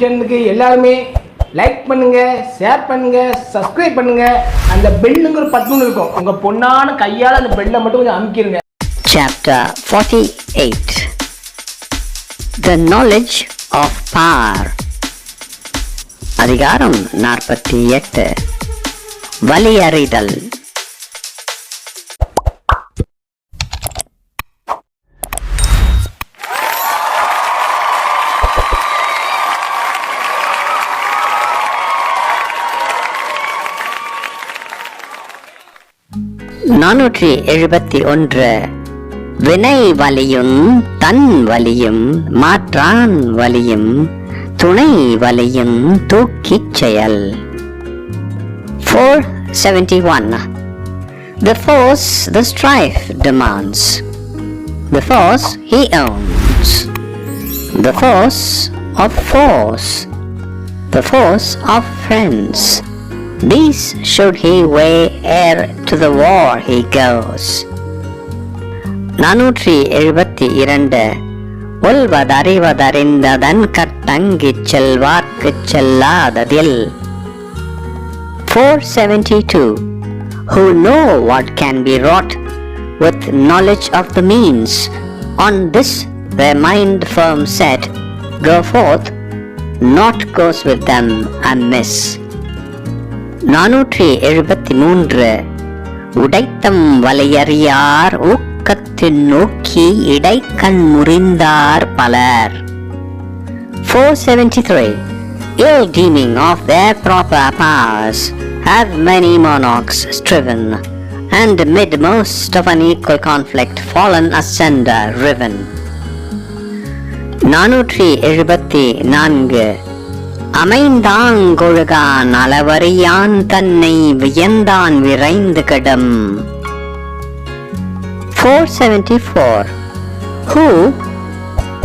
YouTube சேனலுக்கு எல்லாருமே like பண்ணுங்க ஷேர் பண்ணுங்க சப்ஸ்கிரைப் பண்ணுங்க. அந்த பெல்லுங்கிற பட்டன் இருக்கும். உங்க பொண்ணான கையால அந்த பெல்லை மட்டும் கொஞ்சம் அமுக்கிருங்க. Chapter 48 The Knowledge of Power. அதிகாரம் நாற்பத்தி எட்டு. வலியறிதல் நானூற்றி எழுபத்தி ஒன்று வினை வலியும் தன் வலியும் மாற்றான் வலியும் துணை வலியும் தூக்கிச் செயல் 471 The force the strife demands The force he owns The force of force The force of friends These should he weigh ere to the war he goes நானூற்றி எழுபத்தி இரண்டு உள்வதறிவதறிந்ததன் கட்டங்கிச் செல்வார்க்குச் செல்லாததில் 472 Who know what can be wrought with knowledge of the means on this their mind firm set go forth not goes with them amiss நானூற்றி எழுபத்தி மூன்று உடைத்தம் வலையறியார் ஊக்கத்தின் நோக்கி இடைக்கண் முறிந்தார் பலர் 473 Ill deeming of their proper powers have many monarchs striven, and mid most of an equal conflict fallen asunder riven. நானூற்றி எழுபத்தி நான்கு அமைந்தாங்கொழுகான் அளவறியான் தன்னை வியந்தான் விரைந்து கெடும் 474 Who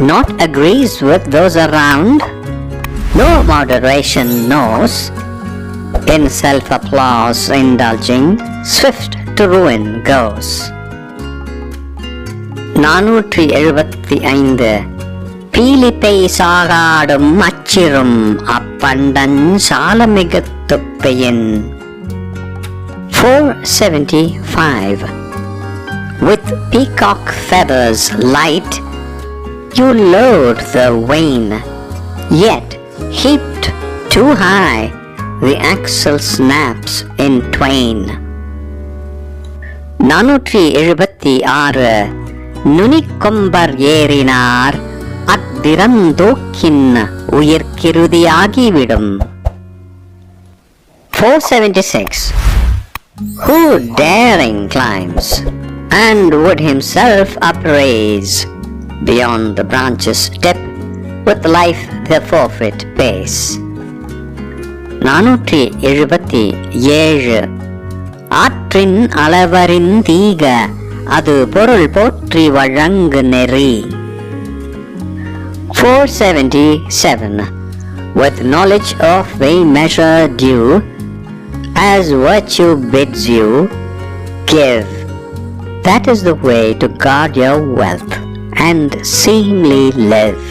not agrees with those around no moderation knows in self applause indulging swift to ruin goes நானூற்றி எழுபத்தி ஐந்து பீலிப்பை சாகாடும் அச்சிரும் அப்பண்டன் சாலமிகத்துப்பையின் 475 With peacock feathers light you load the wain yet heaped too high, the axle snaps in twain. நானூற்றி எழுபத்தி ஆறு நுனிக்கொம்பர் ஏறினார் அத்திறந்தோக்கின் உயிர்க்கிருதியாகிவிடும் 476 Who daring climbs and would himself upraise beyond the branches step with life the forfeit pays நானூற்றி எழுபத்தி ஏழு ஆற்றின் அளவரின் தீக அது பொருள் போற்றி வழங்கு நெறி 477 With knowledge of way measure due as virtue bids you give that is the way to guard your wealth and seemly live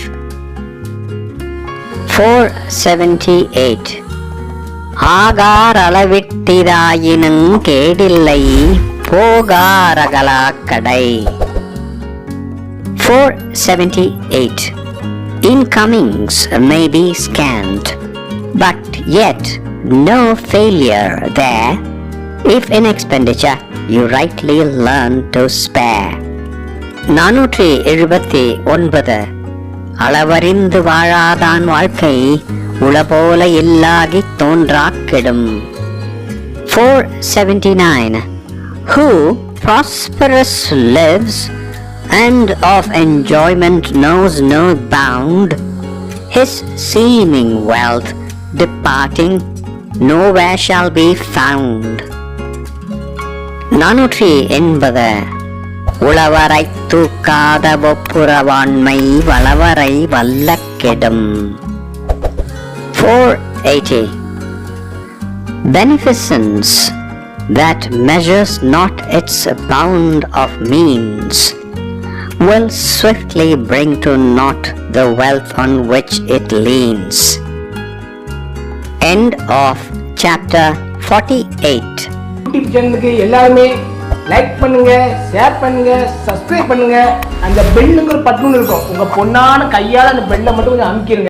478 Hagar அளவிட்டிராயினும் கேடில்லை போகாரகலாக்கடை 478 Incomings may be scant, but yet no failure there if in expenditure you rightly learn to spare. நானூற்றி எழுபத்தி ஒன்பது அளவறிந்து வாழாதான் வாழ்க்கை உளபோல இல்லாகி தோன்றாக்கிடும் four seventy nine who prosperous lives and of enjoyment knows no bound, his seeming wealth departing nowhere shall be found. நானூற்றி எண்பது உளவரை தூக்காத ஒப்புரவாண்மை வளவரை வல்ல கெடும் 480 Beneficence that measures not its bound of means Will swiftly bring to naught the wealth on which it leans. end of chapter 48. YouTube சேனலுக்கு எல்லாருமே like பண்ணுங்க share பண்ணுங்க subscribe பண்ணுங்க அந்த பெல்லுங்கிற பட்டன் இருக்கும் உங்க பொண்ணான கையால அந்த பெல்லை மட்டும் கொஞ்சம் அமுக்கிருங்க